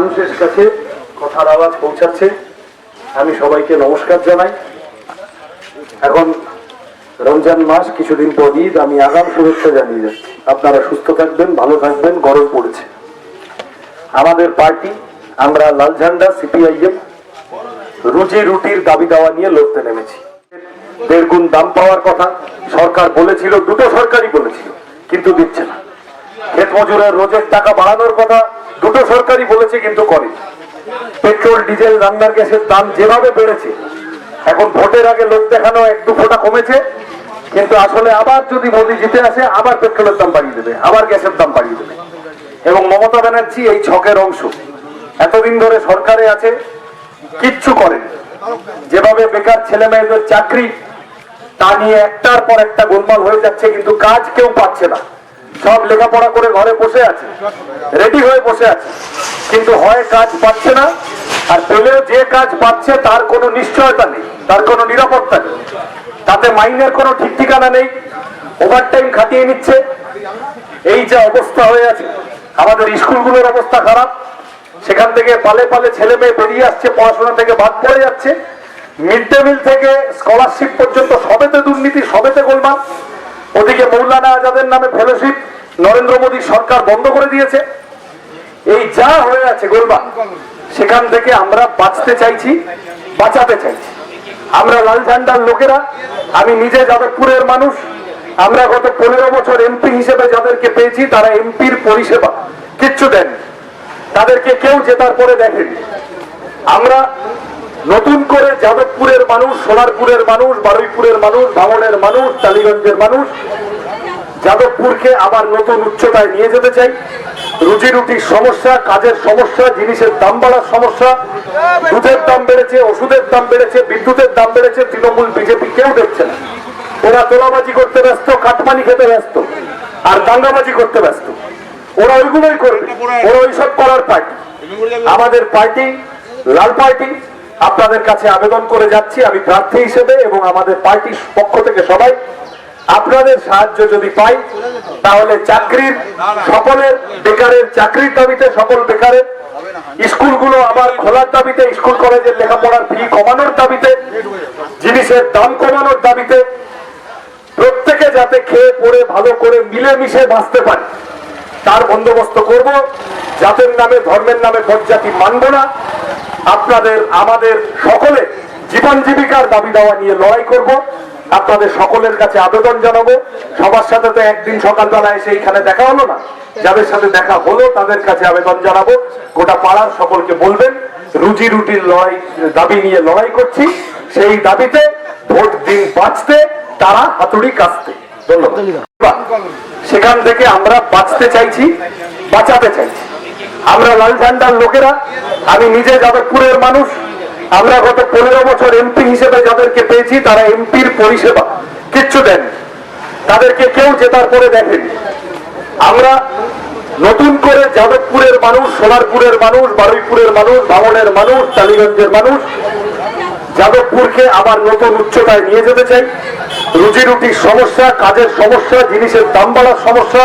মানুষের কাছে কথার আওয়াজ পৌঁছাচ্ছে। আমি সবাইকে নমস্কার জানাই। এখন রমজান মাস, কিছুদিন পর ঈদ, আমি আগাম শুভেচ্ছা জানিয়ে যাচ্ছি। আপনারা সুস্থ থাকবেন, ভালো থাকবেন, গরম পড়েছে। আমাদের পার্টি, আমরা লাল ঝান্ডা, সিপিআইএম, রুজি রুটির দাবি দাওয়া নিয়ে লড়তে নেমেছি। দেড় গুণ দাম পাওয়ার কথা সরকার বলেছিল, দুটো সরকারই বলেছিল, কিন্তু দিচ্ছে না। ক্ষেত মজুরের রোজের টাকা বাড়ানোর কথা দুটো সরকারই বলেছে, কিন্তু করে। পেট্রোল, ডিজেল, রান্নার গ্যাসের দাম যেভাবে বেড়েছে, এখন ভোটের আগে লোক দেখানো এক দু ফোঁটা কমেছে, কিন্তু আসলে আবার যদি মোদী জিতে আসে, আবার পেট্রোলের দাম বাড়িয়ে দেবে, আবার গ্যাসের দাম বাড়িয়ে দেবে। এবং মমতা ব্যানার্জি এই ছকের অংশ। এতদিন ধরে সরকারে আছে, কিচ্ছু করেন যেভাবে বেকার ছেলে মেয়েদের চাকরি, তা নিয়ে একটার পর একটা গোলমাল হয়ে যাচ্ছে, কিন্তু কাজ কেউ পাচ্ছে না। সব লেখাপড়া করে ঘরে বসে আছে রেডি হয়ে বসে আছে। কিন্তু হয় কাজ পাচ্ছে না, আর পেলেও যে কাজ পাচ্ছে তার কোনো নিশ্চয়তা নেই, তার কোনো নিরাপত্তা নেই। তাতে মাইনের কোনো ঠিক ঠিকানা নেই ওভারটাইম খাটিয়ে নিচ্ছে। এই যে অবস্থা হয়ে আছে, আমাদের স্কুলগুলোর অবস্থা খারাপ। সেখান থেকে পালে পালে ছেলে মেয়ে বেরিয়ে আসছে, পড়াশোনা থেকে বাদ পড়ে যাচ্ছে। মিড ডে মিল থেকে স্কলারশিপ পর্যন্ত সবেতে দুর্নীতি, সবেতে গোলমাল। ওদিকে মৌলানা আজাদের নামে ফেলোশিপ নরেন্দ্র মোদী সরকার বন্ধ করে দিয়েছে। এই যা হয়ে আছে গোলমাল, সেখান থেকে আমরা বাঁচতে চাইছি, বাঁচাতে চাইছি। আমরা লাল ঝান্ডার লোকেরা, আমি নিজে যাদবপুরের মানুষ, আমরা গত পনেরো বছর এমপি হিসেবে যাদেরকে পেয়েছি, তারা এমপির পরিষেবা কিচ্ছু দেন তাদেরকে কেউ জেতার পরে দেখেনি। আমরা নতুন করে যাদবপুরের মানুষ, সোনারপুরের মানুষ, বারুইপুরের মানুষ ভাঙনের মানুষ, টালিগঞ্জের মানুষ, যাদবপুরকে আবার নতুন উচ্চতায় নিয়ে যেতে চাই। রুজি রুটির সমস্যা, কাজের সমস্যা, জিনিসের দাম বাড়ার সমস্যা, দুধের দাম বেড়েছে, ওষুধের দাম বেড়েছে, বিদ্যুতের দাম বেড়েছে, তৃণমূল, বিজেপি কেউ দেখছে না। ওরা তোলাবাজি করতে ব্যস্ত, কাটমানি খেতে ব্যস্ত, আর দাঙ্গাবাজি করতে ব্যস্ত। ওরা ওইগুলোই করবে, ওরা ওইসব করার পার্টি। আমাদের পার্টি, লাল পার্টি আপনাদের কাছে আবেদন করে যাচ্ছি, আমি প্রার্থী হিসেবে এবং আমাদের পার্টির পক্ষ থেকে সবাই আপনাদের সাহায্য যদি পাই, তাহলে চাকরির সকলের বেকারের চাকরির দাবিতে সকল বেকারের স্কুলগুলো আবার খোলার দাবিতে, স্কুল কলেজের লেখাপড়ার ফি কমানোর দাবিতে, জিনিসের দাম কমানোর দাবিতে প্রত্যেকে যাতে খেয়ে পড়ে, ভালো করে মিলেমিশে বাঁচতে পারে। তার বন্দোবস্ত করব, জাতের নামে, ধর্মের নামে পঞ্চায়েত মানব না। আপনাদের, আমাদের সকলে জীবন জীবিকার দাবি দেওয়া নিয়ে লড়াই করব। আপনাদের সকলের কাছে আবেদন জানাব। সবার সাথে তো একদিন সকালবেলা এসে এইখানে দেখা হলো না। যাদের সাথে দেখা হলো তাদের কাছে আবেদন জানাব। গোটা পাড়ার সকলকে বলবেন, রুজি রুটির লড়াই, দাবি নিয়ে লড়াই করছি। সেই দাবিতে ভোট দিন বাঁচতে, তারা হাতুড়ি কাঁচতে। ধন্যবাদ। সেখান থেকে আমরা বাঁচতে চাইছি, বাঁচাতে চাইছি। আমরা লাল ঝান্ডার লোকেরা, আমি নিজে যাদবপুরের মানুষ, আমরা গত পনেরো বছর এমপি হিসেবে যাদেরকে পেয়েছি, তারা এমপির পরিষেবা কিচ্ছু দেন তাদেরকে কেউ জেতার পরে দেখেনি। আমরা নতুন করে যাদবপুরের মানুষ সোনারপুরের মানুষ, বারুইপুরের মানুষ ভাঙনের মানুষ, টালিগঞ্জের মানুষ, যাদবপুরকে আবার নতুন উচ্চতায় নিয়ে যেতে চাই। রুজি রুটির সমস্যা, কাজের সমস্যা, জিনিসের দাম বাড়ার সমস্যা।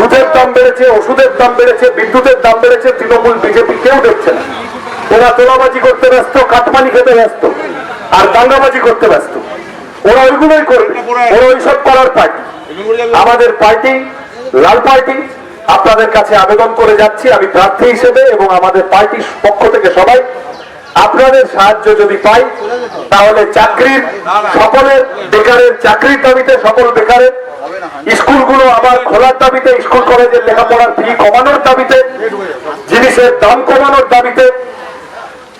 দুধের দাম বেড়েছে, ওষুধের দাম বেড়েছে, বিদ্যুতের দাম বেড়েছে, তৃণমূল, বিজেপি কেউ দেখছে না। ওরা তোলাবাজি করতে ব্যস্ত, কাটমানি খেতে ব্যস্ত, আর দাঙ্গাবাজি করতে ব্যস্ত। ওরা ওইগুলোই করবে, ওরা ওইসব করার পার্টি। আমাদের পার্টি, লাল পার্টি, আপনাদের কাছে আবেদন করে যাচ্ছি, আমি প্রার্থী হিসেবে এবং আমাদের পার্টির পক্ষ থেকে সবাই আপনাদের সাহায্য যদি পাই, তাহলে চাকরির সকলের বেকারের চাকরির দাবিতে সকল বেকারের স্কুলগুলো আবার খোলার দাবিতে, স্কুল কলেজের লেখাপড়ার ফি কমানোর দাবিতে, জিনিসের দাম কমানোর দাবিতে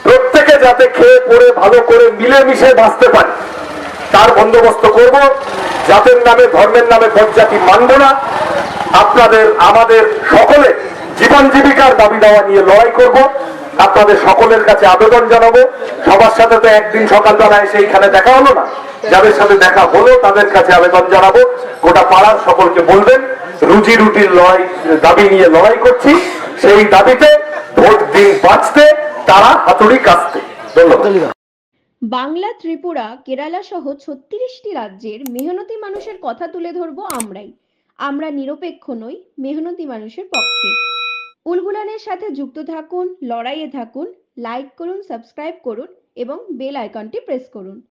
প্রত্যেকে যাতে খেয়ে পড়ে, ভালো করে মিলেমিশে বাঁচতে পারে। তার বন্দোবস্ত করব। জাতের নামে, ধর্মের নামে পঞ্চায়েত মানব না। আপনাদের, আমাদের সকলে জীবন জীবিকার দাবি দেওয়া নিয়ে লড়াই করব। আপনাদের সকলের কাছে আবেদন জানাব। সবার সাথে তো একদিন সকালবেলায় এসে এইখানে দেখা হলো না। যাদের সাথে দেখা হলো, তাদের কাছে আবেদন জানাব। গোটা পাড়ার সকলকে বলবেন, রুজি রুটির লড়াই, দাবি নিয়ে লড়াই করছি। সেই দাবিতে ভোট দিন বাঁচতে, তারা হাতুড়ি কাঁচতে বাংলা, ত্রিপুরা, কেরালা সহ ছত্রিশটি রাজ্যের মেহনতি মানুষের কথা তুলে ধরবো আমরাই। আমরা নিরপেক্ষ নই, মেহনতি মানুষের পক্ষে। উলগুলানের সাথে যুক্ত থাকুন, লড়াইয়ে থাকুন লাইক করুন সাবস্ক্রাইব করুন এবং বেল আইকনটি প্রেস করুন।